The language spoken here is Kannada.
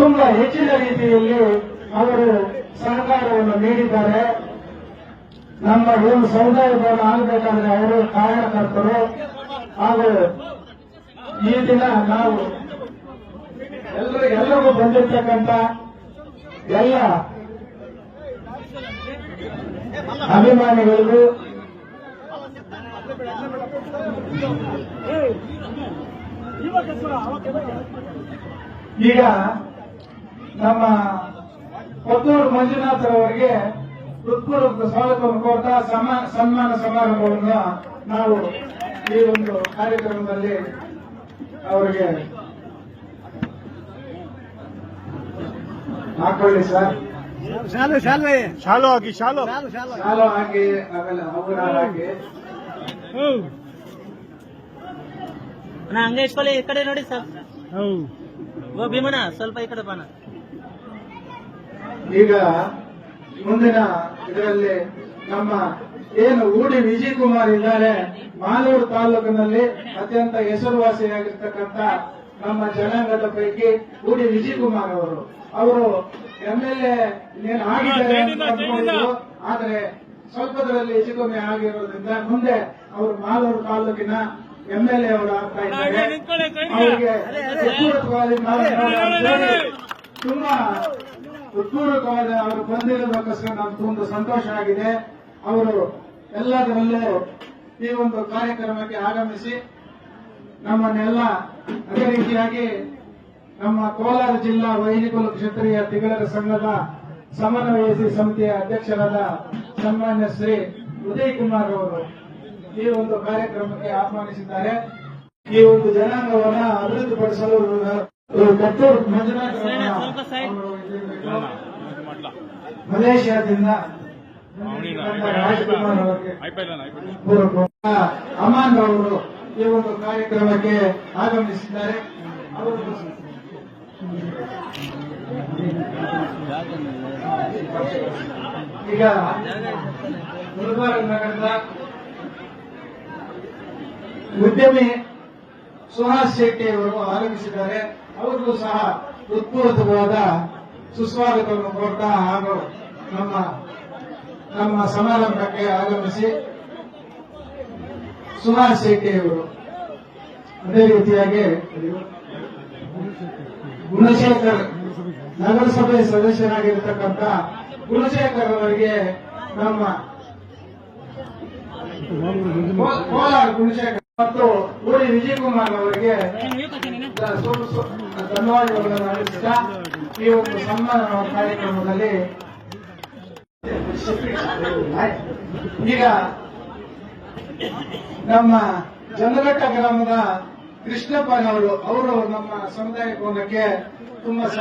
ತುಂಬಾ ಹೆಚ್ಚಿನ ರೀತಿಯಲ್ಲಿ ಅವರು ಸಹಕಾರವನ್ನು ನೀಡಿದ್ದಾರೆ. ನಮ್ಮ ಏನು ಸಮುದಾಯ ಭವನ ಆಗಬೇಕಾದ್ರೆ ಅವರು ಕಾರ್ಯಕರ್ತರು. ಹಾಗೂ ಈ ದಿನ ನಾವು ಎಲ್ಲರೂ ಎಲ್ಲರಿಗೂ ಬಂದಿರ್ತಕ್ಕಂಥ ಎಲ್ಲ ಅಭಿಮಾನಿಗಳಿಗೂ ಈಗ ನಮ್ಮ ಕೊತ್ತೂರು ಮಂಜುನಾಥ್ ಅವರಿಗೆ ಹೃತ್ಪೂರ್ವಕ ಸ್ವಾಗತವನ್ನು ಕೋರ್ತಾ ಸಮ- ಸನ್ಮಾನ ಸಮಾರಂಭವನ್ನು ನಾವು ಈ ಒಂದು ಕಾರ್ಯಕ್ರಮದಲ್ಲಿ ಅವರಿಗೆ ಹಾಕೊಳ್ಳಿ ಸರ್. ಶಾಲು ಶಾಲೆ ಶಾಲು ಹಾಕಿ ಶಾಲು. ಶಾಲು ಹಾಕಿ ಆಮೇಲೆ ಅವರ ಹಾಕಿ. ನಾ ಹಂಗೆ ಇಟ್ಕೊಳ್ಳಿ ಈ ಕಡೆ ನೋಡಿ ಸರ್. ಓ ಭೀಮಣ್ಣ ಸ್ವಲ್ಪ ಈ ಕಡೆ ಬಾನ ಈಗ ಮುಂದಿನ ಇದರಲ್ಲಿ ನಮ್ಮ ಏನು ಊಡಿ ವಿಜಯ್ ಕುಮಾರ್ ಇದ್ದಾರೆ ಮಾಲೂರು ತಾಲೂಕಿನಲ್ಲಿ ಅತ್ಯಂತ ಹೆಸರುವಾಸಿಯಾಗಿರ್ತಕ್ಕಂಥ ನಮ್ಮ ಜನಾಂಗದ ಪೈಕಿ ಊಡಿ ವಿಜಯ್ ಕುಮಾರ್ ಅವರು ಅವರು ಎಂಎಲ್ಎ ಎನ್ ಆಗಿದ್ದಾರೆ ಆದ್ರೆ ಸ್ವಲ್ಪದರಲ್ಲಿ ಹೆಚ್ಚು ಕಮ್ಮಿ ಆಗಿರೋದ್ರಿಂದ ಮುಂದೆ ಅವರು ಮಾಲೂರು ತಾಲೂಕಿನ ಎಂಎಲ್ಎ ಅವರು ಆಗ್ತಾ ಇದ್ದಾರೆ. ಅವರಿಗೆ ಹೃತ್ಪೂರ್ವಕವಾಗಿ ಹೃತ್ಪೂರ್ವಕವಾದ ಅವರು ಬಂದಿರೋದಕ್ಕೋಸ್ಕರ ನಮ್ಗೆ ತುಂಬ ಸಂತೋಷ ಆಗಿದೆ. ಅವರು ಎಲ್ಲದರಲ್ಲೂ ಈ ಒಂದು ಕಾರ್ಯಕ್ರಮಕ್ಕೆ ಆಗಮಿಸಿ ನಮ್ಮನ್ನೆಲ್ಲ ಅದೇ ರೀತಿಯಾಗಿ ನಮ್ಮ ಕೋಲಾರ ಜಿಲ್ಲಾ ವೈದಿಕುಲ ಕ್ಷೇತ್ರೀಯ ತಿಗಳರ ಸಂಘದ ಸಮನ್ವಯಿಸಿ ಸಮಿತಿಯ ಅಧ್ಯಕ್ಷರಾದ ಸನ್ಮಾನ್ಯ ಶ್ರೀ ಉದಯ್ ಕುಮಾರ್ ಅವರು ಈ ಒಂದು ಕಾರ್ಯಕ್ರಮಕ್ಕೆ ಆಹ್ವಾನಿಸಿದ್ದಾರೆ. ಈ ಒಂದು ಜನಾಂಗವನ್ನ ಅಭಿವೃದ್ಧಿಪಡಿಸಲು ಮಂಜುನಾಥ್ ಅವರನ್ನ ಸ್ವಲ್ಪ side. ಅವರು ಇಲ್ಲಿ ಮಲೇಷ್ಯಾದಿಂದ ರಾಜ್ಕುಮಾರ್ ಅವರಿಗೆ ಅಮಾನ್ ಅವರು ಈ ಒಂದು ಕಾರ್ಯಕ್ರಮಕ್ಕೆ ಆಗಮಿಸಿದ್ದಾರೆ. ಈಗ ಗುಲ್ಬರ್ಗ ನಗರದ ಉದ್ಯಮಿ ಸುಹಾಸ್ ಶೆಟ್ಟಿ ಅವರು ಆಗಮಿಸಿದ್ದಾರೆ. ಅವರಿಗೂ ಸಹ ಹೃತ್ಪೂರ್ವಕವಾದ ಸುಸ್ವಾಗತವನ್ನು ಕೋರ್ತಾ ಹಾಗೂ ನಮ್ಮ ನಮ್ಮ ಸಮಾರಂಭಕ್ಕೆ ಆಗಮಿಸಿ ಸುಮಾರ್ ಶೆಟ್ಟಿಯವರು ಅದೇ ರೀತಿಯಾಗಿ ಗುಣಶೇಖರ್ ನಗರಸಭೆ ಸದಸ್ಯರಾಗಿರ್ತಕ್ಕಂಥ ಗುಣಶೇಖರ್ ಅವರಿಗೆ ನಮ್ಮ ಕೋಲಾರ ಗುಣಶೇಖರ್ ಮತ್ತು ಊರಿ ವಿಜಯಕುಮಾರ್ ಅವರಿಗೆ ಧನ್ಯವಾದಗಳನ್ನು ಅರ್ಪಿಸ್ತಾ ಈ ಒಂದು ಸನ್ಮಾನ ಕಾರ್ಯಕ್ರಮದಲ್ಲಿ ಈಗ ನಮ್ಮ ಜನರಟ್ಟ ಗ್ರಾಮದ ಕೃಷ್ಣಪ್ಪನವರು ಅವರು ನಮ್ಮ ಸಮುದಾಯ ಭವನಕ್ಕೆ ತುಂಬಾ